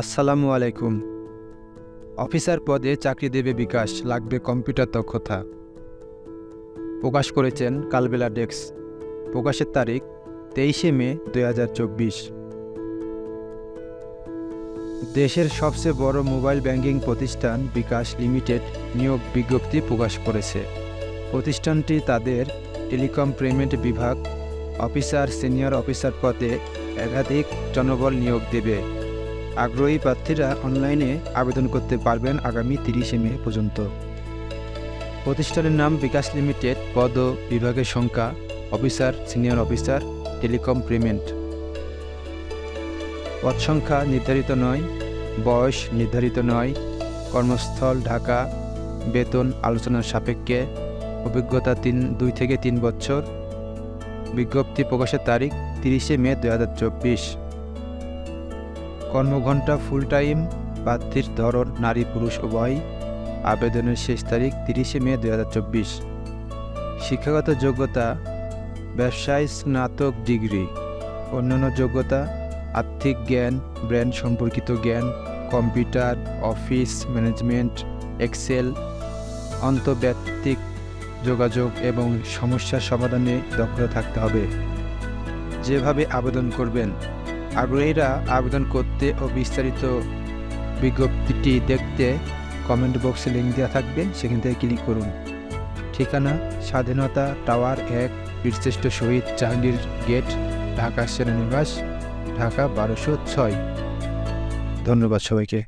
আসসালামু আলাইকুম। অফিসার পদে চাকরি দেবে বিকাশ, লাগবে কম্পিউটার দক্ষতা। প্রকাশ করেছেন কালবেলা ডেস্ক। প্রকাশের তারিখ, তেইশে মে, দুই হাজার চব্বিশ। দেশের সবচেয়ে বড় মোবাইল ব্যাংকিং প্রতিষ্ঠান বিকাশ লিমিটেড নিয়োগ বিজ্ঞপ্তি প্রকাশ করেছে। প্রতিষ্ঠানটি তাদের টেলিকম পেমেন্ট বিভাগ, অফিসার, সিনিয়র অফিসার পদে একাধিক জনবল নিয়োগ দেবে। আগ্রহী প্রার্থীরা অনলাইনে আবেদন করতে পারবেন আগামী তিরিশে মে পর্যন্ত। প্রতিষ্ঠানের নাম বিকাশ লিমিটেড, পদ বিভাগের সংখ্যা, officer, senior officer, telecom payment. পদ সংখ্যা নির্ধারিত নয়, বয়স নির্ধারিত নয়, কর্মস্থল, ঢাকা, বেতন আলোচনার সাপেক্ষে, অভিজ্ঞতা তিন, দুই থেকে তিন বছর, বিজ্ঞপ্তি প্রকাশের তারিখ তিরিশে মে দু হাজার চব্বিশ। কর্মঘণ্টা ফুল টাইম প্রার্থীর ধরন নারী পুরুষ উভয়। আবেদনের শেষ তারিখ তিরিশে মে দু হাজার চব্বিশ। শিক্ষাগত যোগ্যতা, ব্যবসায় স্নাতক ডিগ্রি। অন্যান্য যোগ্যতা, আর্থিক জ্ঞান, ব্র্যান্ড সম্পর্কিত জ্ঞান, কম্পিউটার, অফিস ম্যানেজমেন্ট, এক্সেল অন্তর্ব্যক্তিক যোগাযোগ এবং সমস্যা সমাধানে দক্ষতা থাকতে হবে। যেভাবে আবেদন করবেন আগ্রহীরা আবেদন করতে ও বিস্তারিত বিজ্ঞপ্তিটি দেখতে কমেন্ট বক্সে লিঙ্ক দেওয়া থাকবে, সেখান থেকে ক্লিক করুন। ঠিকানা স্বাধীনতা টাওয়ার এক, বীরশ্রেষ্ঠ শহীদ জাহাঙ্গীর গেট, ঢাকা সেনানিবাস, ঢাকা বারোশো ছয়। ধন্যবাদ সবাইকে।